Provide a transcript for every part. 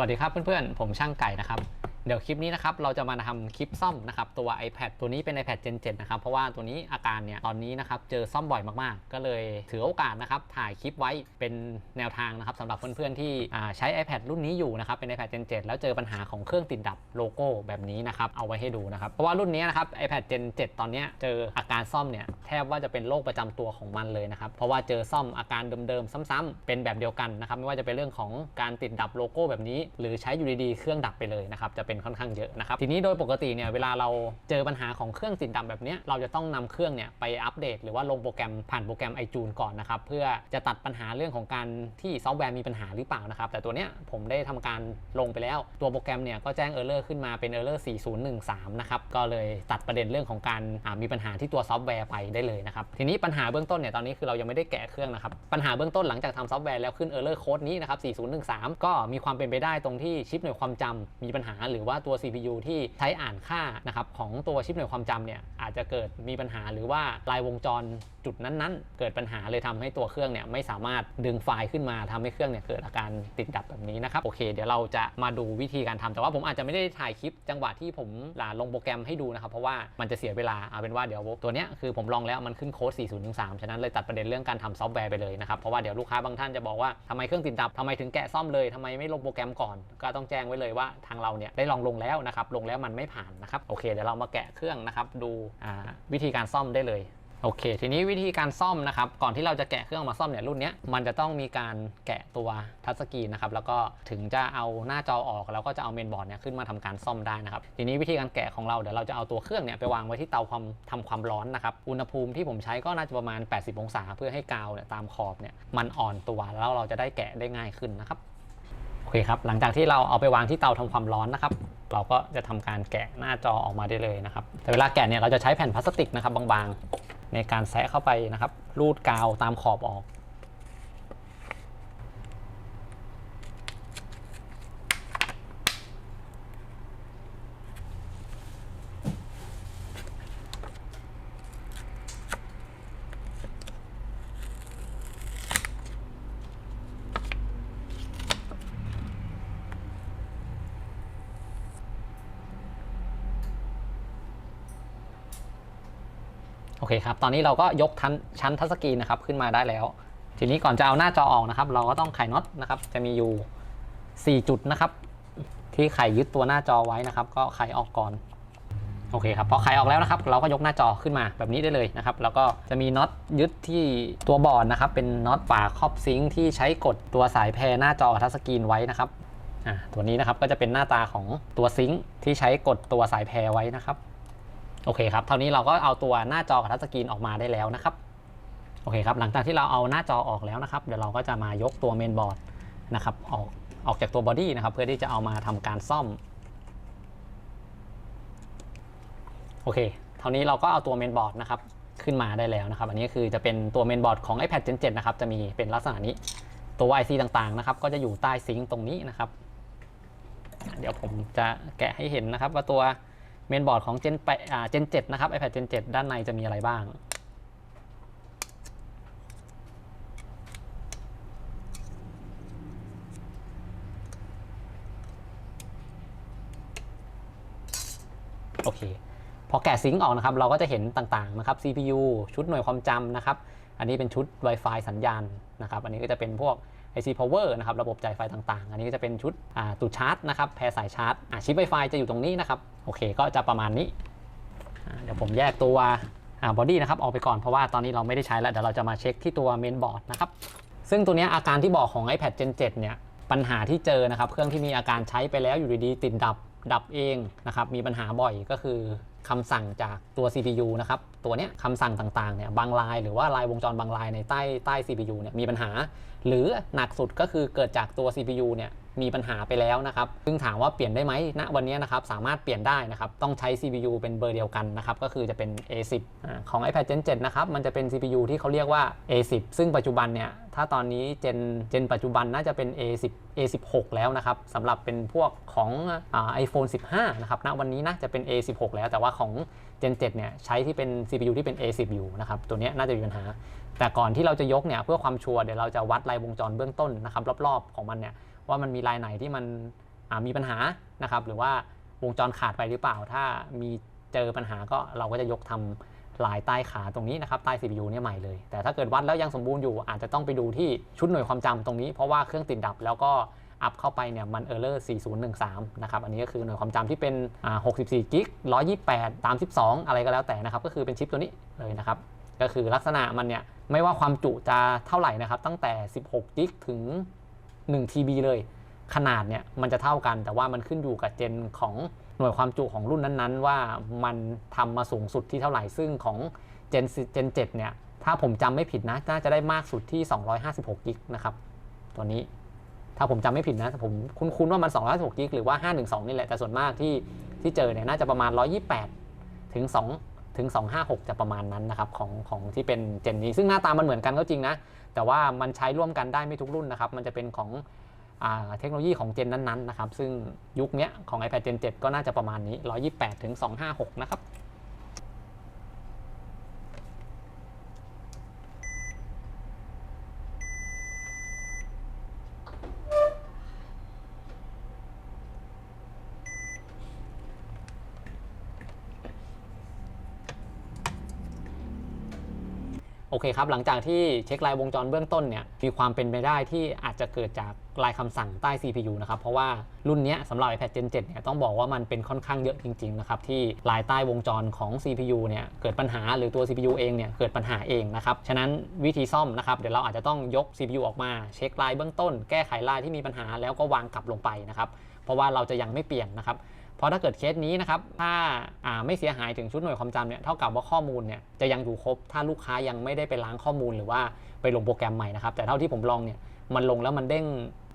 วัสดีครับเพื่อนๆ ผมช่างไก่นะครับ เดี๋ยวคลิปนี้นะครับเราจะมาทำคลิปซ่อมนะครับตัว iPad ตัวนี้เป็น iPad Gen 7นะครับเพราะว่าตัวนี้อาการเนี่ยตอนนี้นะครับเจอซ่อมบ่อยมากๆ ก็เลยถือโอกาสนะครับถ่ายคลิปไว้เป็นแนวทางนะครับสำหรับเพื่อนๆที่ใช้ iPad รุ่นนี้อยู่นะครับเป็น iPad Gen 7 แล้วเจอปัญหาของเครื่องติดดับโลโก้แบบนี้นะครับเอาไว้ให้ดูนะครับเพราะว่ารุ่นนี้นะครับ iPad Gen 7 ตอนนี้เจออาการซ่อมเนี่ยแทบว่าจะเป็นโรคประจำตัวของมันเลยนะครับเพราะว่าเจอซ่อมอาการเดิมๆซ้ำๆเป็นแบบเดียวกันนะครับไม่ว่าจะเป็นเรื่องของการติดดับโลโก้แบบนี้ หรือใช้อยู่ดีๆเครื่องดับไปเลยนะครับจะเป็นค่อนข้างเยอะนะครับทีนี้โดยปกติเนี่ยเวลาเราเจอปัญหาของเครื่องติดดับแบบนี้เราจะต้องนำเครื่องเนี่ยไปอัปเดต หรือว่าลงโปรแกรมผ่านโปรแกรม iTunes ก่อนนะครับเพื่อจะตัดปัญหาเรื่องของการที่ซอฟต์แวร์มีปัญหาหรือเปล่านะครับแต่ตัวเนี้ยผมได้ทำการลงไปแล้ว ตัวโปรแกรมเนี่ยก็แจ้งเออร์เลอร์ขึ้นมาเป็นเออร์เลอร์4013นะครับก็เลยตัดประเด็นเรื่องของการมีปัญหาที่ตัวซอฟต์แวร์ไปได้เลยนะครับทีนี้ปัญหาเบื้องต้นเนี่ยตอนนี้คือเรายังไม่ได้แกะเครื่องนะครับปัญหาเบื้องต้นหลังจากทำซอฟต์แวร์แล้วขึ้นเออร์เลอร์โค้ดนี้นะครับ4013 ก็มีความเป็นไปได้ตรงที่ชิปหน่วยความจำมีปัญหาหรืือว่าตัว CPU ที่ใช้อ่านค่านะครับของตัวชิปหน่วยความจำเนี่ยอาจจะเกิดมีปัญหาหรือว่าลายวงจรจุดนั้นๆ เกิดปัญหาเลยทำให้ตัวเครื่องเนี่ยไม่สามารถดึงไฟล์ขึ้นมาทำให้เครื่องเนี่ยเกิดอาการติดดับแบบนี้นะครับโอเค เดี๋ยวเราจะมาดูวิธีการทำแต่ว่าผมอาจจะไม่ได้ถ่ายคลิปจังหวะที่ผมลงโปรแกรมให้ดูนะครับเพราะว่ามันจะเสียเวลาเอาเป็นว่าเดี๋ยวตัวเนี้ยคือผมลองแล้วมันขึ้นโค้ด 4013 ฉะนั้นเลยตัดประเด็นเรื่องการทำซอฟต์แวร์ไปเลยนะครับเพราะว่าเดี๋ยวลูกค้าบางท่านจะบอกว่าทำไมเครื่องติดดับทำไมถึงแกะซ่อมเลยทำไมไม่ลงโปรแกรมก่อน ก็ต้องแจ้งไว้เลยว่าทางเราเนี่ยได้ลองลงแล้วนะครับ ลงแล้วมันไม่ผ่านนะครับ โอเค เดี๋ยวเรามาแกะเครื่องนะครับ ดูวิธีการซ่อมได้เลยโอเค ทีนี้วิธีการซ่อมนะครับ ก่อนที่เราจะแกะเครื่องมาซ่อมเนี่ยรุ่นนี้มันจะต้องมีการแกะตัวทัชสกรีนนะครับ แล้วก็ถึงจะเอาหน้าจอออก แล้วก็จะเอาเมนบอร์ดเนี่ยขึ้นมาทำการซ่อมได้นะครับ ทีนี้วิธีการแกะของเราเดี๋ยวเราจะเอาตัวเครื่องเนี่ยไปวางไว้ที่เตาความทำความร้อนนะครับ อุณหภูมิที่ผมใช้ก็น่าจะประมาณ 80 องศา เพื่อให้กาวเนี่ยตามขอบเนี่ยมันอ่อนตัวแล้วเราจะได้แกะได้ง่ายขึ้นนะครับ โอเคครับ หลังจากที่เราเอาไปวางที่เตาทำความร้อนนะครับ เราก็จะทำการแกะหน้าจอออกมาได้เลยนะครับ แต่เวลาแกะเนี่ยเราจะใช้แผ่นพลาสติกนะครับบางๆ ในการแซะเข้าไปนะครับ รูดกาวตามขอบออก เคครับ ตอนนี้เราก็ยกทันชั้นทัชสกรีนนะครับขึ้นมาได้แล้ว ทีนี้ก่อนจะเอาหน้าจอออกนะครับ เราก็ต้องไขน็อตนะครับ จะมีอยู่ 4 จุดนะครับ ที่ไขยึดตัวหน้าจอไว้นะครับ ก็ไขออกก่อนโอเคครับพอไขออกแล้วนะครับ เราก็ยกหน้าจอขึ้นมาแบบนี้ได้เลยนะครับ แล้วก็จะมีน็อตยึดที่ตัวบอร์ดนะครับ เป็นน็อตฝาครอบซิงค์ที่ใช้กดตัวสายแพรหน้าจอทัชสกรีนไว้นะครับอ่าตัวนี้นะครับก็จะเป็นหน้าตาของตัวซิงค์ที่ใช้กดตัวสายแพรไว้นะครับ โอเคครับเท่านี้เราก็เอาตัวหน้าจอกับทัชสกรีนออกมาได้แล้วนะครับโอเคครับหลังจากที่เราเอาหน้าจอออกแล้วนะครับเดี๋ยวเราก็จะมายกตัวเมนบอร์ดนะครับออกออกจากตัวบอดี้นะครับเพื่อที่จะเอามาทำการซ่อมโอเคเท่านี้เราก็เอาตัวเมนบอร์ดนะครับขึ้นมาได้แล้วนะครับ อันนี้คือจะเป็นตัวเมนบอร์ดของ iPad Gen 7นะครับจะมีเป็นลักษณะนี้ตัว IC ต่างๆนะครับก็จะอยู่ใต้ซิงค์ตรงนี้นะครับ เดี๋ยวผมจะแกะให้เห็นนะครับว่าตัว เมนบอร์ดของ Gen 8อ่า Gen 7 นะครับ iPad Gen 7 ด้านในจะมีอะไรบ้าง โอเค พอแกะซิงค์ออกนะครับ เราก็จะเห็นต่างๆนะครับ CPU ชุดหน่วยความจำนะครับ อันนี้เป็นชุด Wi-Fi สัญญาณนะครับ อันนี้ก็จะเป็นพวก IC Power นะครับระบบจ่ายไฟต่างๆ อันนี้ก็จะเป็นชุดตูดชาร์จนะครับแพรสายชาร์จชิป Wi-Fi จะอยู่ตรงนี้นะครับโอเคก็จะประมาณนี้ เดี๋ยวผมแยกตัวบอดี้นะครับออกไปก่อนเพราะว่าตอนนี้เราไม่ได้ใช้แล้วเดี๋ยวเราจะมาเช็คที่ตัวเมนบอร์ดนะครับซึ่งตัวนี้อาการที่บอกของ iPad Gen 7 เนี่ยปัญหาที่เจอนะครับเครื่องที่มีอาการใช้ไปแล้วอยู่ดีๆติดดับดับเองนะครับมีปัญหาบ่อยก็คือคำสั่งจากตัว CPU นะครับตัวเนี้ยคำสั่งต่างๆเนี่ยบางลายหรือว่าลายวงจรบางลายในใต้ใต้ CPU เนี่ยมีปัญหา หรือหนักสุดก็คือเกิดจากตัว CPU เนี่ยมีปัญหาไปแล้วนะครับ ซึ่งถามว่าเปลี่ยนได้ไหมณวันนี้นะครับ สามารถเปลี่ยนได้นะครับ ต้องใช้ CPU เป็นเบอร์เดียวกันนะครับ ก็คือจะเป็น A10 อของ iPad Gen 7 นะครับ มันจะเป็น CPU ที่เขาเรียกว่า A10 ซึ่งปัจจุบันเนี่ย ถ้าตอนนี้ Gen Gen ปัจจุบันน่าจะเป็น A10 A16 แล้วนะครับสำหรับเป็นพวกของอ่า iPhone 15 นะครับณวันนี้นะจะเป็น A16 แล้วแต่ว่าของ Gen 7เนี่ยใช้ที่เป็น CPU ที่เป็น A10 อยู่นะครับตัวนี้น่าจะมีปัญหา แต่ก่อนที่เราจะยกเนี่ยเพื่อความชัวร์เดี๋ยวเราจะวัดลายวงจรเบื้องต้นนะครับรอบๆของมันเนี่ยว่ามันมีลายไหนที่มันมีปัญหานะครับหรือว่าวงจรขาดไปหรือเปล่า ถ้ามีเจอปัญหาก็เราก็จะยกทำลายใต้ขาตรงนี้นะครับใต้ CPU เนี่ยใหม่เลย แต่ถ้าเกิดวัดแล้วยังสมบูรณ์อยู่อาจจะต้องไปดูที่ชุดหน่วยความจำตรงนี้ เพราะว่าเครื่องติดดับแล้วก็ อัพเข้าไปเนี่ยมัน error 4013 นะครับ อันนี้ก็คือหน่วยความจำที่เป็นอ่า64กิก128 32 อะไรก็แล้วแต่นะครับ ก็คือเป็นชิปตัวนี้เลยนะครับ ก็คือลักษณะมันเนี่ยไม่ว่าความจุจะเท่าไหร่นะครับ ตั้งแต่ 16กิกถึง 1 TB เลย ขนาดเนี่ยมันจะเท่ากัน แต่ว่ามันขึ้นอยู่กับเจนของหน่วยความจุของรุ่นนั้นๆ ว่ามันทำมาสูงสุดที่เท่าไหร่ ซึ่งของเจนเจน7เนี่ย ถ้าผมจำไม่ผิดนะ น่าจะได้มากสุดที่ 256กิกนะครับ ตัวนี้ ถ้าผมจำไม่ผิดนะผมคุ้นๆว่ามัน256กิกหรือว่า 512 นี่แหละ แต่ส่วนมากที่ที่เจอเนี่ยน่าจะประมาณ 128 ถึง 2 ถึง 256 จะประมาณนั้นนะครับของของที่เป็นเจนนี้ ซึ่งหน้าตามันเหมือนกันก็จริงนะ แต่ว่ามันใช้ร่วมกันได้ไม่ทุกรุ่นนะครับ มันจะเป็นของเทคโนโลยีของเจนนั้นๆนะครับ ซึ่งยุคนี้ของ iPad Gen 7 ก็น่าจะประมาณนี้ 128 ถึง 256 นะครับ เคครับหลังจากที่เช็คลายวงจรเบื้องต้นเนี่ยมีความเป็นไปได้ที่อาจจะเกิดจากลายคำสั่งใต้ CPU นะครับเพราะว่ารุ่นนี้สำหรับ iPad Gen 7เนี่ยต้องบอกว่ามันเป็นค่อนข้างเยอะจริงๆนะครับที่ลายใต้วงจรของ CPU เนี่ยเกิดปัญหาหรือตัว CPU เองเนี่ยเกิดปัญหาเองนะครับฉะนั้นวิธีซ่อมนะครับเดี๋ยวเราอาจจะต้องยก CPU ออกมาเช็คลายเบื้องต้น แก้ไขลายที่มีปัญหาแล้วก็วางกลับลงไปนะครับเพราะว่าเราจะยังไม่เปลี่ยนนะครับ เพราะถ้าเกิดเคสนี้นะครับ ถ้าาไม่เสียหายถึงชุดหน่วยความจำเนี่ย เท่ากับว่าข้อมูลเนี่ยจะยังอยู่ครบ ถ้าลูกค้ายังไม่ได้ไปล้างข้อมูลหรือว่าไปลงโปรแกรมใหม่นะครับ แต่เท่าที่ผมลองเนี่ย มันลงแล้วมันเด้ง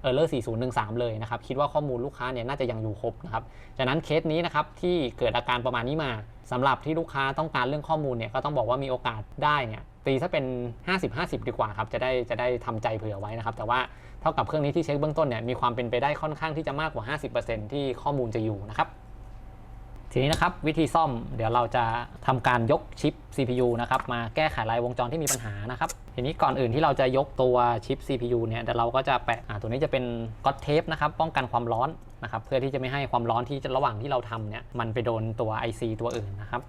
error 4013 เลยนะครับ คิดว่าข้อมูลลูกค้าเนี่ยน่าจะยังอยู่ครบนะครับจากนั้นเคสนี้นะครับที่เกิดอาการประมาณนี้มาสำหรับที่ลูกค้าต้องการเรื่องข้อมูลเนี่ยก็ต้องบอกว่ามีโอกาสได้เนี่ยตีซะเป็น 50-50 ดีกว่าครับ จะได้จะได้ทำใจเผื่อไว้นะครับ แต่ว่าเท่ากับเครื่องนี้ที่เช็คเบื้องต้นเนี่ยมีความเป็นไปได้ค่อนข้างที่จะมากกว่า 50%ที่ข้อมูลจะอยู่นะครับ ทีนี้นะครับวิธีซ่อมเดี๋ยวเราจะทำการยกชิป CPU นะครับมาแก้ไขลายวงจรที่มีปัญหานะครับทีนี้ก่อนอื่นที่เราจะยกตัวชิป CPU เนี่ยเดี๋ยวเราก็จะแปะอ่าตัวนี้จะเป็นก๊อตเทปนะครับป้องกันความร้อนนะครับเพื่อที่จะไม่ให้ความร้อนที่ระหว่างที่เราทำเนี่ยมันไปโดนตัว IC ตัวอื่นนะครับ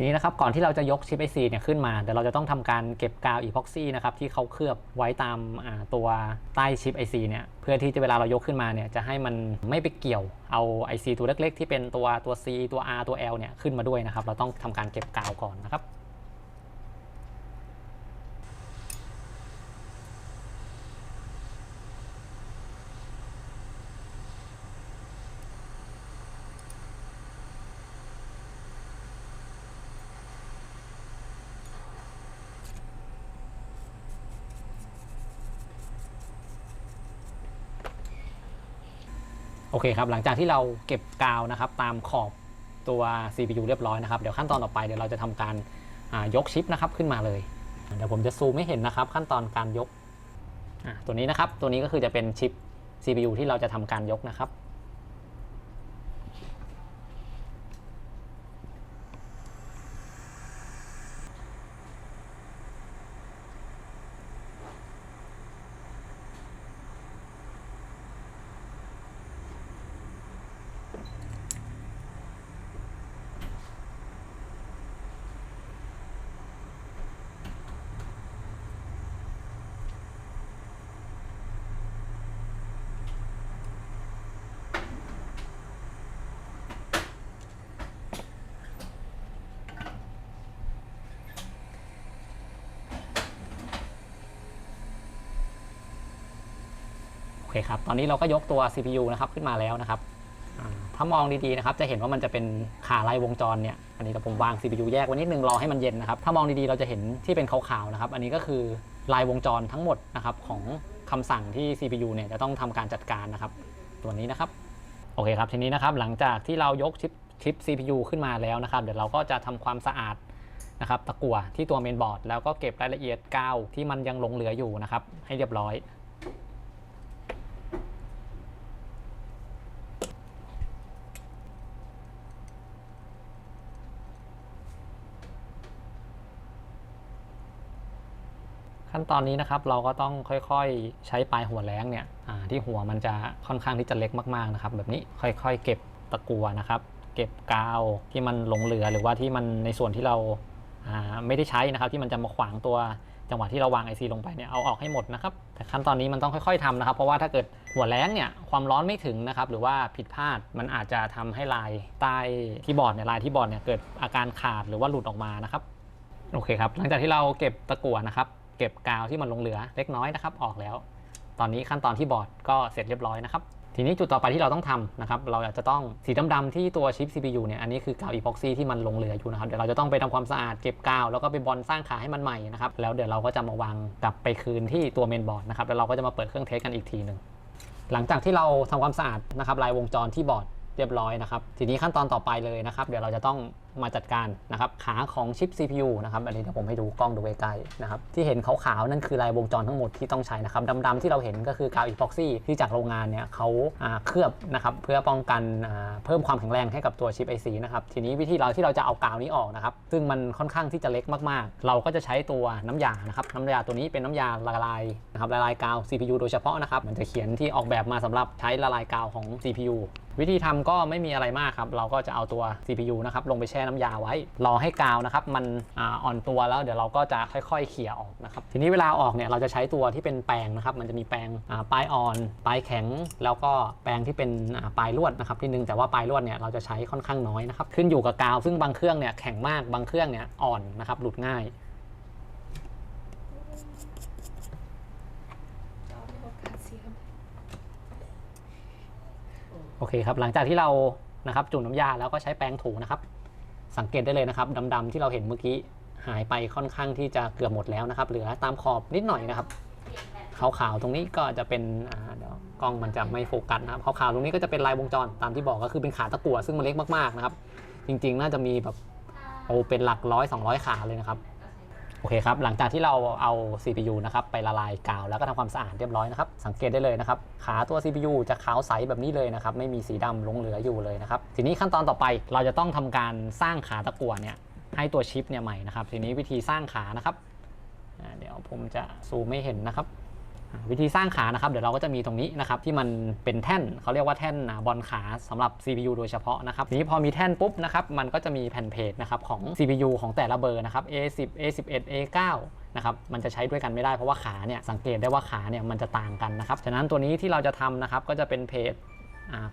ทีนี้นะครับก่อนที่เราจะยกชิป IC เนี่ยขึ้นมาเดี๋ยวเราจะต้องทำการเก็บกาวอีพ็อกซี่นะครับที่เขาเคลือบไว้ตามาตัวใต้ชิป IC เนี่ยเพื่อที่จะเวลาเรายกขึ้นมาเนี่ยจะให้มันไม่ไปเกี่ยวเอา IC ตัวเล็กๆ ที่เป็นตัวตัว C ตัว R ตัว L เนี่ยขึ้นมาด้วยนะครับเราต้องทำการเก็บกาวก่อนนะครับ เคครับ หลังจากที่เราเก็บกาวนะครับ ตามขอบตัว CPU เรียบร้อยนะครับ เดี๋ยวขั้นตอนต่อไปเดี๋ยวเราจะทำการยกชิปนะครับขึ้นมาเลย เดี๋ยวผมจะซูมให้เห็นนะครับ ขั้นตอนการยกตัวนี้นะครับ ตัวนี้ก็คือจะเป็นชิป CPU ที่เราจะทำการยกนะครับ คครับ ตอนนี้เราก็ยกตัว CPU นะครับขึ้นมาแล้วนะครับถ้ามองดีๆนะครับจะเห็นว่ามันจะเป็นขาลายวงจรเนี่ยอันนี้เดี๋ยวผมวาง CPU แยกไว้นิดนึงรอให้มันเย็นนะครับ ถ้ามองดีๆเราจะเห็นที่เป็นขาวๆนะครับ อันนี้ก็คือลายวงจรทั้งหมดนะครับของคำสั่งที่ CPU เนี่ยจะต้องทำการจัดการนะครับ ตัวนี้นะครับ โอเคครับทีนี้นะครับหลังจากที่เรายกชิปชิป CPU ขึ้นมาแล้วนะครับ เดี๋ยวเราก็จะทำความสะอาดนะครับตะกั่วที่ตัวเมนบอร์ดแล้วก็เก็บรายละเอียดกาวที่มันยังหลงเหลืออยู่นะครับให้เรียบร้อย ขั้นตอนนี้นะครับเราก็ต้องค่อยๆ ใช้ปลายหัวแรงเนี่ยที่หัวมันจะค่อนข้างที่จะเล็กมากๆนะครับ แบบนี้ค่อยๆ เก็บตะกัวนะครับ เก็บกาวที่มันหลงเหลือหรือว่าที่มันในส่วนที่เราไม่ได้ใช้นะครับ ที่มันจะมาขวางตัวจังหวะที่เราวาง IC ลงไปเนี่ยเอาออกให้หมดนะครับแต่ขั้นตอนนี้มันต้องค่อยๆทำนะครับ เพราะว่าถ้าเกิดหัวแรงเนี่ยความร้อนไม่ถึงนะครับหรือว่าผิดพลาดมันอาจจะทำให้ลายใต้ที่บอร์ดเนี่ยลายที่บอร์ดเนี่ยเกิดอาการขาดหรือว่าหลุดออกมานะครับโอเคครับหลังจากที่เราเก็บตะกั่วนะครับ เก็บกาวที่มันลงเหลือเล็กน้อยนะครับออกแล้ว ตอนนี้ขั้นตอนที่บอร์ดก็เสร็จเรียบร้อยนะครับทีนี้จุดต่อไปที่เราต้องทำนะครับ เราอาจจะต้องสีดำๆที่ตัวชิป CPU เนี่ย อันนี้คือกาวอีพ็อกซี่ที่มันลงเหลืออยู่นะครับ เดี๋ยวเราจะต้องไปทำความสะอาดเก็บกาว แล้วก็ไปบอลสร้างขาให้มันใหม่นะครับ แล้วเดี๋ยวเราก็จะมาวางกลับไปคืนที่ตัวเมนบอร์ดนะครับ แล้วเราก็จะมาเปิดเครื่องเทสกันอีกทีหนึ่ง หลังจากที่เราทำความสะอาดนะครับลายวงจรที่บอร์ด เรียบร้อยนะครับ ทีนี้ขั้นตอนต่อไปเลยนะครับ เดี๋ยวเราจะต้องมาจัดการนะครับ ขาของชิป CPU นะครับ อันนี้เดี๋ยวผมให้ดูกล้องดูใกล้ๆนะครับ ที่เห็นขาวๆนั่นคือลายวงจรทั้งหมดที่ต้องใช้นะครับดำๆที่เราเห็นก็คือกาวอีพ็อกซี่ที่จากโรงงานเนี่ยเขาเคลือบนะครับเพื่อป้องกันเพิ่มความแข็งแรงให้กับตัวชิป IC นะครับ ทีนี้วิธีเราที่เราจะเอากาวนี้ออกนะครับ ซึ่งมันค่อนข้างที่จะเล็กมากๆ เราก็จะใช้ตัวน้ำยานะครับ น้ำยาตัวนี้เป็นน้ำยาละลายนะครับละลายกาว CPU โดยเฉพาะนะครับ มันจะเขียนที่ออกแบบมาสำหรับใช้ละลายกาวของ CPU วิธีทำก็ไม่มีอะไรมากครับ เราก็จะเอาตัว CPU นะครับลงไปแช่น้ำยาไว้ รอให้กาวนะครับมันอ่อนตัวแล้วเดี๋ยวเราก็จะค่อยๆเขี่ยออกนะครับ ทีนี้เวลาออกเนี่ยเราจะใช้ตัวที่เป็นแปรงนะครับ มันจะมีแปรงปลายอ่อน ปลายแข็ง แล้วก็แปรงที่เป็นปลายลวดนะครับที่นึงแต่ว่าปลายลวดเนี่ยเราจะใช้ค่อนข้างน้อยนะครับ ขึ้นอยู่กับกาว ซึ่งบางเครื่องเนี่ยแข็งมาก บางเครื่องเนี่ยอ่อนนะครับ หลุดง่าย จอมีโอกาสเสีย โอเคครับหลังจากที่เรานะครับจุ่มน้ำยาแล้วก็ใช้แปรงถูนะครับ สังเกตได้เลยนะครับดำๆที่เราเห็นเมื่อกี้หายไปค่อนข้างที่จะเกือบหมดแล้วนะครับ เหลือตามขอบนิดหน่อยนะครับขาวๆตรงนี้ก็จะเป็นเดี๋ยวกล้องมันจะไม่โฟกัสนะครับขาวๆตรงนี้ก็จะเป็นลายวงจรตามที่บอกก็คือเป็นขาตะกั่วซึ่งมันเล็กมากๆนะครับ จริงๆ น่าจะมีแบบโอ้เป็นหลักร้อย200 ขาเลยนะครับ โอเคครับ หลังจากที่เราเอา CPU นะครับไปละลายกาวแล้วก็ทำความสะอาดเรียบร้อยนะครับ สังเกตได้เลยนะครับ ขาตัว CPU จะขาวใสแบบนี้เลยนะครับ ไม่มีสีดำหลงเหลืออยู่เลยนะครับ ทีนี้ขั้นตอนต่อไปเราจะต้องทำการสร้างขาตะกั่วเนี่ยให้ตัวชิปเนี่ยใหม่นะครับ ทีนี้วิธีสร้างขานะครับ เดี๋ยวผมจะซูมไม่เห็นนะครับ วิธีสร้างขานะครับ เดี๋ยวเราก็จะมีตรงนี้นะครับที่มันเป็นแท่นเขาเรียกว่าแท่นบอลขาสำหรับ CPU โดยเฉพาะนะครับทีนี้พอมีแท่นปุ๊บนะครับมันก็จะมีแผ่นเพจนะครับของ CPU ของแต่ละเบอร์นะครับ A10 A11 A9 นะครับมันจะใช้ด้วยกันไม่ได้เพราะว่าขาเนี่ยสังเกตได้ว่าขาเนี่ยมันจะต่างกันนะครับฉะนั้นตัวนี้ที่เราจะทำนะครับก็จะเป็นเพจ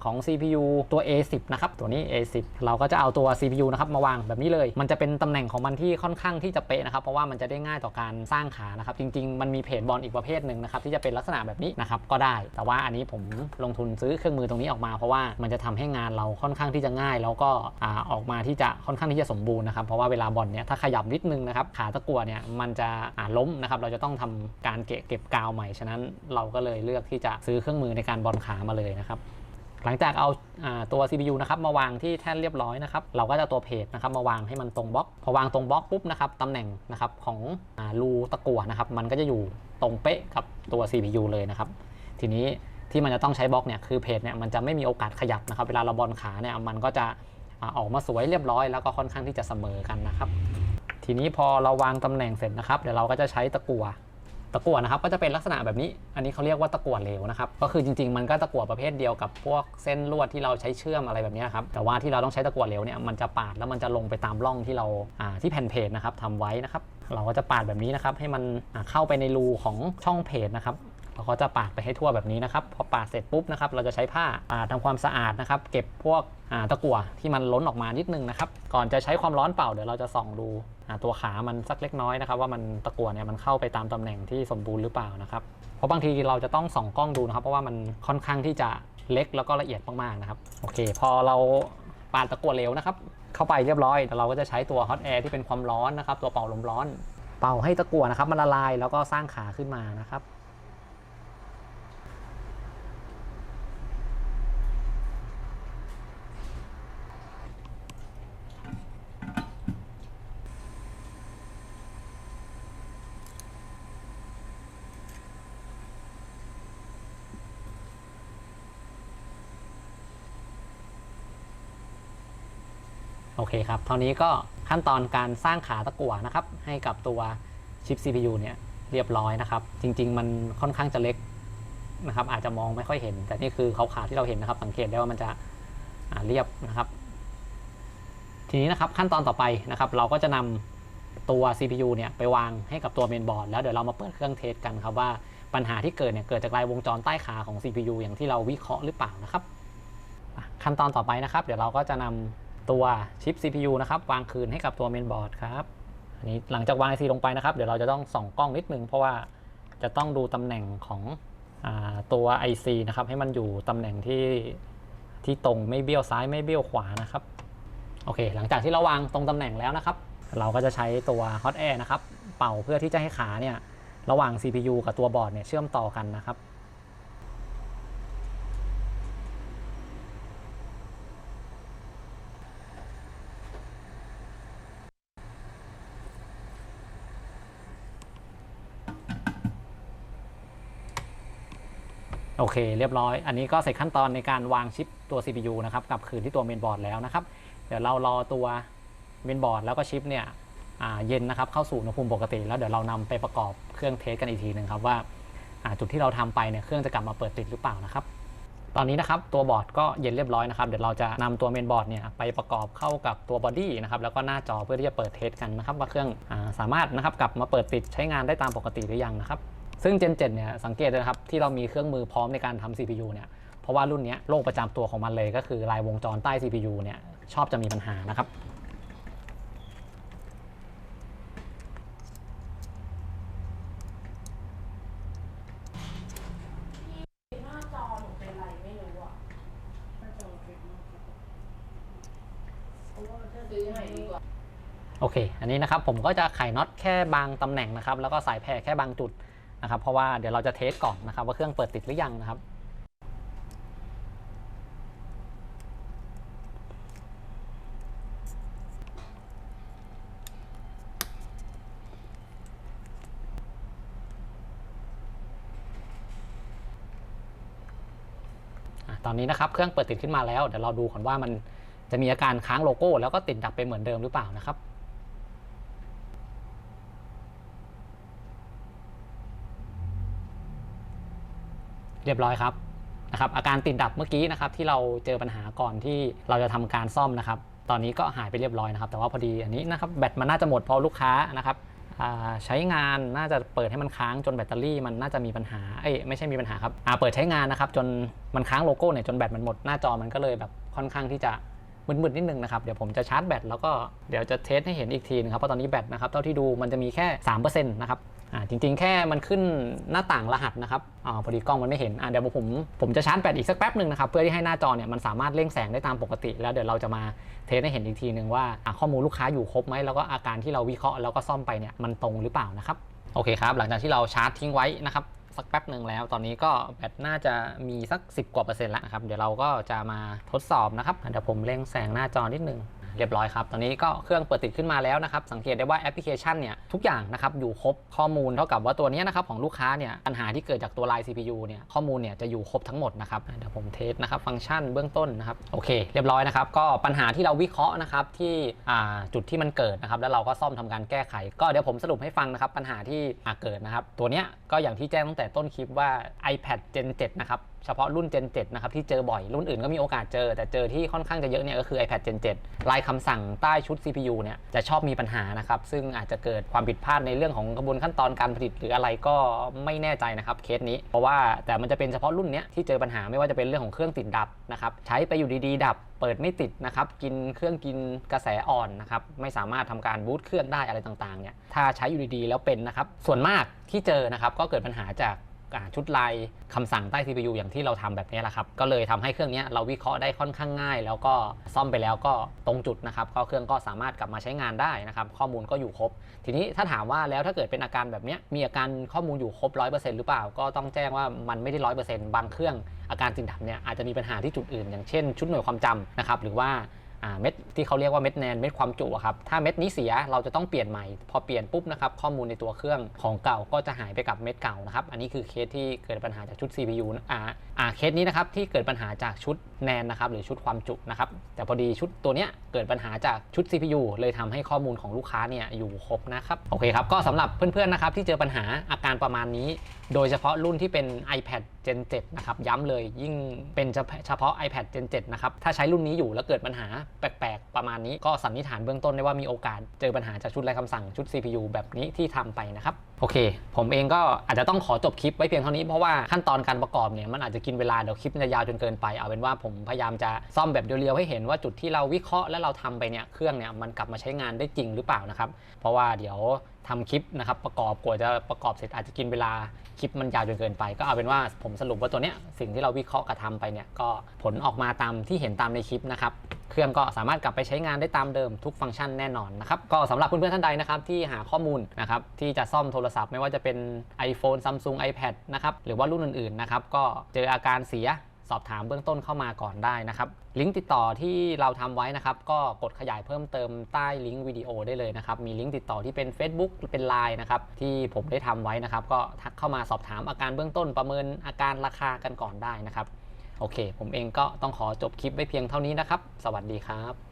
ของ CPU ตัว A10 นะครับ ตัวนี้ A10 เราก็จะเอาตัว CPU นะครับมาวางแบบนี้เลย มันจะเป็นตำแหน่งของมันที่ค่อนข้างที่จะเป๊ะนะครับ เพราะว่ามันจะได้ง่ายต่อการสร้างขานะครับ จริง ๆ มันมีเพจบอลอีกประเภทหนึ่งนะครับที่จะเป็นลักษณะแบบนี้นะครับก็ได้ แต่ว่าอันนี้ผมลงทุนซื้อเครื่องมือตรงนี้ออกมาเพราะว่ามันจะทำให้งานเราค่อนข้างที่จะง่าย แล้วก็อออกมาที่จะค่อนข้างที่จะสมบูรณ์นะครับ เพราะว่าเวลาบอลเนี่ยถ้าขยับนิดนึงนะครับขาตะกั่วเนี่ยมันจะล้มนะครับเราจะต้องทำการเก็บเก็บกาวใหม่ฉะนั้นเราก็เลยเลือกที่จะซื้อเครื่องมือในการบอลขามาเลยนะครับ หลังจากเอาอาตัว CPU นะครับมาวางที่แท่นเรียบร้อยนะครับเราก็จะตัวเพจนะครับมาวางให้มันตรงบล็อกพอวางตรงบล็อกปุ๊บนะครับตำแหน่งนะครับของอรูตะกั่วนะครับมันก็จะอยู่ตรงเป๊ะกับตัว CPU เลยนะครับทีนี้ที่มันจะต้องใช้บล็อกเนี่ยคือเพจเนี่ยมันจะไม่มีโอกาสขยับนะครับเวลาเราบอลขาเนี่ยมันก็จะอออกมาสวยเรียบร้อยแล้วก็ค่อนข้างที่จะเสมอกันนะครับ ทีนี้พอเราวางตำแหน่งเสร็จนะครับ เดี๋ยวเราก็จะใช้ตะกั่ว ตะกั่วนะครับก็จะเป็นลักษณะแบบนี้ อันนี้เขาเรียกว่าตะกั่วเหลวนะครับ ก็คือจริงๆมันก็ตะกั่วประเภทเดียวกับพวกเส้นลวดที่เราใช้เชื่อมอะไรแบบนี้ครับ แต่ว่าที่เราต้องใช้ตะกั่วเหลวเนี่ยมันจะปาดแล้วมันจะลงไปตามร่องที่เราที่แผ่นเพจนะครับทำไว้นะครับ เราก็จะปาดแบบนี้นะครับให้มันเข้าไปในรูของช่องเพจนะครับ เราก็จะปาดไปให้ทั่วแบบนี้นะครับ พอปาดเสร็จปุ๊บนะครับ เราจะใช้ผ้าปาดทำความสะอาดนะครับ เก็บพวกตะกั่วที่มันล้นออกมานิดนึงนะครับ ก่อนจะใช้ความร้อนเป่าเดี๋ยวเราจะส่องดูตัวขามันสักเล็กน้อยนะครับ ว่ามันตะกั่วเนี่ยมันเข้าไปตามตำแหน่งที่สมบูรณ์หรือเปล่านะครับ เพราะบางทีเราจะต้องส่องกล้องดูนะครับ เพราะว่ามันค่อนข้างที่จะเล็กแล้วก็ละเอียดมากๆนะครับ โอเค พอเราปาดตะกั่วเหลวนะครับ เข้าไปเรียบร้อยเดี๋ยวเราก็จะใช้ตัวฮอตแอร์ที่เป็นความร้อนนะครับ ตัวเป่าลมร้อน เป่าให้ตะกั่วนะครับมันละลายแล้วก็สร้างขาขึ้นมานะครับ โอเคครับเท่านี้ก็ขั้นตอนการสร้างขาตะกั่วนะครับ ให้กับตัวชิป CPU เนี่ยเรียบร้อยนะครับ จริง ๆ มันค่อนข้างจะเล็กนะครับ อาจจะมองไม่ค่อยเห็น แต่นี่คือขาวๆที่เราเห็นนะครับ สังเกตได้ว่ามันจะเรียบนะครับ ทีนี้นะครับขั้นตอนต่อไปนะครับ เราก็จะนำตัว CPU เนี่ยไปวางให้กับตัวเมนบอร์ดแล้วเดี๋ยวเรามาเปิดเครื่องเทสกันครับว่าปัญหาที่เกิดเนี่ยเกิดจากลายวงจรใต้ขาของ CPU อย่างที่เราวิเคราะห์หรือเปล่านะครับ ขั้นตอนต่อไปนะครับ เดี๋ยวเราก็จะนำ ตัวชิป CPU นะครับวางคืนให้กับตัวเมนบอร์ดครับอันนี้หลังจากวาง IC ลงไปนะครับ เดี๋ยวเราจะต้องส่องกล้องนิดนึง เพราะว่าจะต้องดูตำแหน่งของอตัว IC นะครับให้มันอยู่ตำแหน่งที่ที่ตรงไม่เบี้ยวซ้ายไม่เบี้ยวขวานะครับโอเค หลังจากที่เราวางตรงตำแหน่งแล้วนะครับ เราก็จะใช้ตัว Hot Air นะครับ เป่าเพื่อที่จะให้ขาเนี่ยระหว่าง CPU กับตัวบอร์ดเนี่ยเชื่อมต่อกันนะครับ โอเค เรียบร้อย อันนี้ก็เสร็จขั้นตอนในการวางชิปตัว CPU นะครับกลับคืนที่ตัวเมนบอร์ดแล้วนะครับ เดี๋ยวเรารอตัวเมนบอร์ดแล้วก็ชิปเนี่ยเย็นนะครับเข้าสู่อุณหภูมิปกติ แล้วเดี๋ยวเรานำไปประกอบเครื่องเทสกันอีกทีหนึ่งครับว่าจุดที่เราทำไปเนี่ยเครื่องจะกลับมาเปิดติดหรือเปล่านะครับ ตอนนี้นะครับตัวบอร์ดก็เย็นเรียบร้อยนะครับ เดี๋ยวเราจะนำตัวเมนบอร์ดเนี่ยไปประกอบเข้ากับตัวบอดี้นะครับแล้วก็หน้าจอเพื่อที่จะเปิดเทสกันนะครับว่าเครื่องอาสามารถนะครับกลับมาเปิดติดใช้งานได้ตามปกติหรือยังนะครับ ซึ่ง Gen 7 เนี่ยสังเกตเลยนะครับที่เรามีเครื่องมือพร้อมในการทำ CPU เนี่ยเพราะว่ารุ่นเนี้ยโรคประจำตัวของมันเลยก็คือลายวงจรใต้ CPU เนี่ยชอบจะมีปัญหานะครับหน้าจอหนูเป็นไรไม่รู้อะซื้อใหม่ดีกว่าโอเค อันนี้นะครับผมก็จะไขน็อตแค่บางตำแหน่งนะครับ แล้วก็สายแพรแค่บางจุด นะครับเพราะว่าเดี๋ยวเราจะเทสก่อนนะครับว่าเครื่องเปิดติดหรือยังนะครับตอนนี้นะครับเครื่องเปิดติดขึ้นมาแล้วเดี๋ยวเราดูก่อนว่ามันจะมีอาการค้างโลโก้ แล้วก็ติดดับไปเหมือนเดิมหรือเปล่านะครับ เรียบร้อยครับนะครับอาการติดดับเมื่อกี้นะครับที่เราเจอปัญหาก่อนที่เราจะทำการซ่อมนะครับ ตอนนี้ก็หายไปเรียบร้อยนะครับ แต่ว่าพอดีอันนี้นะครับแบตมันน่าจะหมดพอลูกค้านะครับใช้งานน่าจะเปิดให้มันค้างจนแบตเตอรี่มันน่าจะมีปัญหาเอ้ยไม่ใช่มีปัญหาครับเปิดใช้งานนะครับจนมันค้างโลโก้เนี่ยจนแบตมันหมดหน้าจอมันก็เลยแบบค่อนข้างที่จะ มึนๆนิดนึงนะครับ เดี๋ยวผมจะชาร์จแบตแล้วก็เดี๋ยวจะเทสให้เห็นอีกทีนะครับเพราะตอนนี้แบตนะครับเท่าที่ดูมันจะมีแค่3%นะครับอ่าจริงๆ แค่มันขึ้นหน้าต่างรหัสนะครับอ่าพอดีกล้องมันไม่เห็นอ่าเดี๋ยวผมผมจะชาร์จแบตอีกสักแป๊บหนึ่งนะครับเพื่อที่ให้หน้าจอเนี่ยมันสามารถเร่งแสงได้ตามปกติ แล้วเดี๋ยวเราจะมาเทสให้เห็นอีกทีหนึ่งว่าอ่าข้อมูลลูกค้าอยู่ครบไหมแล้วก็อาการที่เราวิเคราะห์แล้วก็ซ่อมไปเนี่ยมันตรงหรือเปล่านะครับโอเคครับหลังจากที่เราชาร์จทิ้งไว้นะครับ สักแป๊บหนึ่งแล้ว ตอนนี้ก็แบตน่าจะมีสัก 10 กว่าเปอร์เซ็นต์แล้วนะครับ เดี๋ยวเราก็จะมาทดสอบนะครับ เดี๋ยวผมเร่งแสงหน้าจอนิดนึง เรียบร้อยครับ ตอนนี้ก็เครื่องเปิดติดขึ้นมาแล้วนะครับ สังเกตได้ว่าแอปพลิเคชันเนี่ยทุกอย่างนะครับอยู่ครบข้อมูลเท่ากับว่าตัวนี้นะครับของลูกค้าเนี่ยปัญหาที่เกิดจากตัวลาย CPU เนี่ยข้อมูลเนี่ยจะอยู่ครบทั้งหมดนะครับเดี๋ยวผมเทสนะครับฟังก์ชันเบื้องต้นนะครับโอเค เรียบร้อยนะครับก็ปัญหาที่เราวิเคราะห์นะครับที่จุดที่มันเกิดนะครับแล้วเราก็ซ่อมทำการแก้ไข ก็เดี๋ยวผมสรุปให้ฟังนะครับปัญหาที่เกิดนะครับตัวเนี้ยก็อย่างที่แจ้งตั้งแต่ต้นคลิปว่า iPad Gen 7 นะครับ เฉพาะรุ่น Gen 7 นะครับ ที่เจอบ่อย รุ่นอื่นก็มีโอกาสเจอ แต่เจอที่ค่อนข้างจะเยอะเนี่ยก็คือ iPad Gen 7 ลายคำสั่งใต้ชุด CPU เนี่ยจะชอบมีปัญหานะครับ ซึ่งอาจจะเกิดความผิดพลาดในเรื่องของกระบวนขั้นตอนการผลิตหรืออะไรก็ไม่แน่ใจนะครับเคสนี้ เพราะว่าแต่มันจะเป็นเฉพาะรุ่นเนี้ยที่เจอปัญหาไม่ว่าจะเป็นเรื่องของเครื่องติดดับนะครับใช้ไปอยู่ดีๆ ดับ เปิดไม่ติดนะครับกินเครื่องกินกระแสอ่อนนะครับไม่สามารถทำการบูตเครื่องได้อะไรต่างๆเนี่ยถ้าใช้อยู่ดีๆ แล้วเป็นนะครับส่วนมากที่เจอนะครับก็เกิดปัญหาจาก ชุดลายคำสั่งใต้ CPU อย่างที่เราทำแบบนี้แหละครับ ก็เลยทำให้เครื่องนี้เราวิเคราะห์ได้ค่อนข้างง่าย แล้วก็ซ่อมไปแล้วก็ตรงจุดนะครับก็เครื่องก็สามารถกลับมาใช้งานได้นะครับข้อมูลก็อยู่ครบ ทีนี้ถ้าถามว่าแล้วถ้าเกิดเป็นอาการแบบนี้มีอาการข้อมูลอยู่ครบ 100%หรือเปล่า ก็ต้องแจ้งว่ามันไม่ได้ 100%บางเครื่องอาการติดดับเนี่ยอาจจะมีปัญหาที่จุดอื่น อย่างเช่น ชุดหน่วยความจำนะครับหรือว่า เม็ดที่เขาเรียกว่าเม็ดแนนเม็ดความจุครับถ้าเม็ดนี้เสียเราจะต้องเปลี่ยนใหม่ พอเปลี่ยนปุ๊บนะครับข้อมูลในตัวเครื่องของเก่าก็จะหายไปกับเม็ดเก่านะครับอันนี้คือเคสที่เกิดปัญหาจากชุด CPU นะอ่าอ่าเคสนี้นะครับที่เกิดปัญหาจากชุดแนนนะครับหรือชุดความจุนะครับแต่พอดีชุดตัวเนี้ยเกิดปัญหาจากชุด CPU เลยทำให้ข้อมูลของลูกค้าเนี่ยอยู่ครบนะครับโอเคครับก็สำหรับเพื่อนๆนะครับที่เจอปัญหาอาการประมาณนี้ โดยเฉพาะรุ่นที่เป็น iPad Gen 7 นะครับ ย้ำเลยยิ่งเป็นเฉพาะ iPad Gen 7 นะครับ ถ้าใช้รุ่นนี้อยู่แล้วเกิดปัญหาแปลกๆ ประมาณนี้ก็สันนิษฐานเบื้องต้นได้ว่ามีโอกาสเจอปัญหาจากชุดไร้คำสั่งชุด CPU แบบนี้ที่ทำไปนะครับ โอเค ผมเองก็อาจจะต้องขอจบคลิปไว้เพียงเท่านี้เพราะว่าขั้นตอนการประกอบเนี่ยมันอาจจะกินเวลาเดี๋ยวคลิปจะยาวจนเกินไปเอาเป็นว่าผมพยายามจะซ่อมแบบเรียวๆให้เห็นว่าจุดที่เราวิเคราะห์และเราทำไปเนี่ยเครื่องเนี่ยมันกลับมาใช้งานได้จริงหรือเปล่านะครับเพราะว่าเดี๋ยว ทำคลิปนะครับประกอบกว่าจะประกอบเสร็จอาจจะกินเวลาคลิปมันยาวจนเกินไป ก็เอาเป็นว่าผมสรุปว่าตัวเนี้ยสิ่งที่เราวิเคราะห์กับทำไปเนี่ยก็ผลออกมาตามที่เห็นตามในคลิปนะครับเครื่องก็สามารถกลับไปใช้งานได้ตามเดิมทุกฟังก์ชันแน่นอนนะครับก็สำหรับเพื่อนๆท่านใดนะครับที่หาข้อมูลนะครับที่จะซ่อมโทรศัพท์ไม่ว่าจะเป็น iPhone Samsung iPad นะครับหรือว่ารุ่นอื่นๆนะครับก็เจออาการเสีย สอบถามเบื้องต้นเข้ามาก่อนได้นะครับ ลิงก์ติดต่อที่เราทำไว้นะครับ ก็กดขยายเพิ่มเติมใต้ลิงก์วิดีโอได้เลยนะครับ มีลิงก์ติดต่อที่เป็น Facebook เป็น Line นะครับ ที่ผมได้ทำไว้นะครับ ก็ทักเข้ามาสอบถามอาการเบื้องต้นประเมินอาการราคากันก่อนได้นะครับ โอเค ผมเองก็ต้องขอจบคลิปไว้เพียงเท่านี้นะครับ สวัสดีครับ